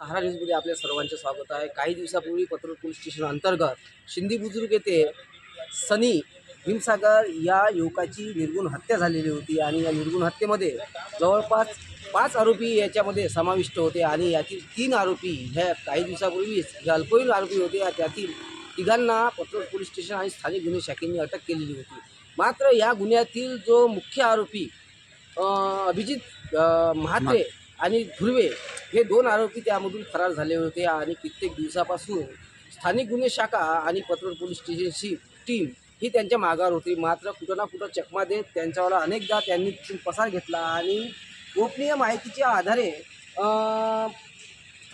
सहारा न्यूजमध्ये आपल्या सर्वांचे स्वागत आहे. काही दिवसापूर्वी पत्र पोलीस स्टेशन अंतर्गत शिंदी बुजुर्ग येथे सनी हिमसागर या युवकाची निर्गुण हत्या झालेली होती आणि या निर्गुण हत्येमध्ये जवळपास पाच आरोपी याच्यामध्ये समाविष्ट होते आणि यातील तीन आरोपी ह्या काही दिवसापूर्वीच जे अल्पवयीन आरोपी होते. या त्यातील तिघांना पत्र पोलीस स्टेशन आणि स्थानिक गुन्हे शाखेने अटक केलेली होती. मात्र या गुन्ह्यातील जो मुख्य आरोपी अभिजित महात्रे म्हात्रे. आणि धुर्वे हे दोन आरोपी त्यामधून फरार झाले होते आणि कित्येक दिवसापासून स्थानिक गुन्हे शाखा आणि पत्र पोलीस स्टेशनची टीम ही त्यांच्या मागावर होती. मात्र कुठं ना कुठं चकमा देत त्यांच्यावर अनेकदा त्यांनी तिथून पसार घेतला आणि गोपनीय माहितीच्या आधारे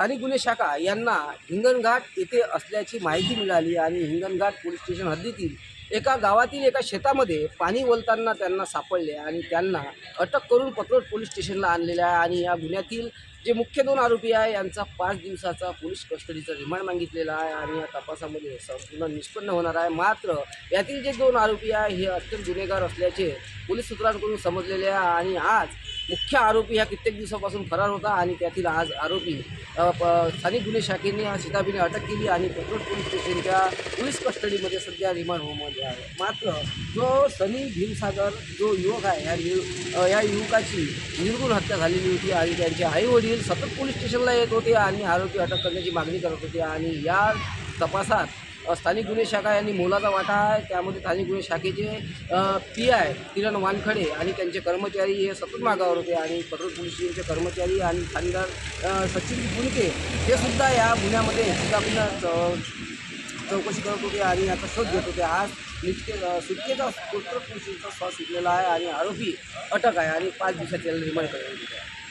स्थानिक गुन्हे शाखा यांना हिंगणघाट येथे असल्याची माहिती मिळाली आणि हिंगणघाट पोलीस स्टेशन हद्दीतील एका गावातील एका शेतामध्ये पाणी ओलताना त्यांना सापडले आणि त्यांना अटक करून पत्रोट पोलीस स्टेशनला आणलेलं आहे आणि या गुन्ह्यातील जे मुख्य दोन आरोपी आहे यांचा पाच दिवसाचा पोलीस कस्टडीचा रिमांड मागितलेला आहे आणि या तपासामध्ये संपूर्ण निष्पन्न होणार आहे. मात्र यातील जे दोन आरोपी आहे हे अत्यंत गुन्हेगार असल्याचे पोलीस सूत्रांकडून समजलेले आहे आणि आज मुख्य आरोपी हा कित्येक दिवसापासून फरार होता आणि त्यातील आज आरोपी प- स्थानिक गुन्हे शाखेने सीताबीने शिताबीने अटक केली आणि पेट्रोल पोलीस स्टेशनच्या पोलीस कस्टडीमध्ये सध्या रिमांड होममध्ये आहे. मात्र जो सनी भीमसागर जो युवक आहे या यु या युवकाची निर्गुण हत्या झालेली होती आणि त्यांचे आईवडील सतत पोलीस स्टेशनला येत होते आणि आरोपी अटक करण्याची मागणी करत होते आणि या तपासात स्थानिक गुन्हे शाखा यांनी मोलाचा वाटा आहे त्यामध्ये स्थानिक गुन्हे शाखेचे पी आय किरण वानखडे आणि त्यांचे कर्मचारी हे सतत मागावर होते आणि पत्रोड पोलीस कर्मचारी आणि ठाणेदार सचिन पुलके हे सुद्धा या गुन्ह्यामध्ये सुद्धा चौकशी करत होते आणि याचा शोध घेत होते. आज निष्के सुटकेचा पत्रोड पोलिसांचा श्वास सुटलेला आहे आणि आरोपी अटक आहे आणि पाच दिवसात त्याला रिमांड करण्यात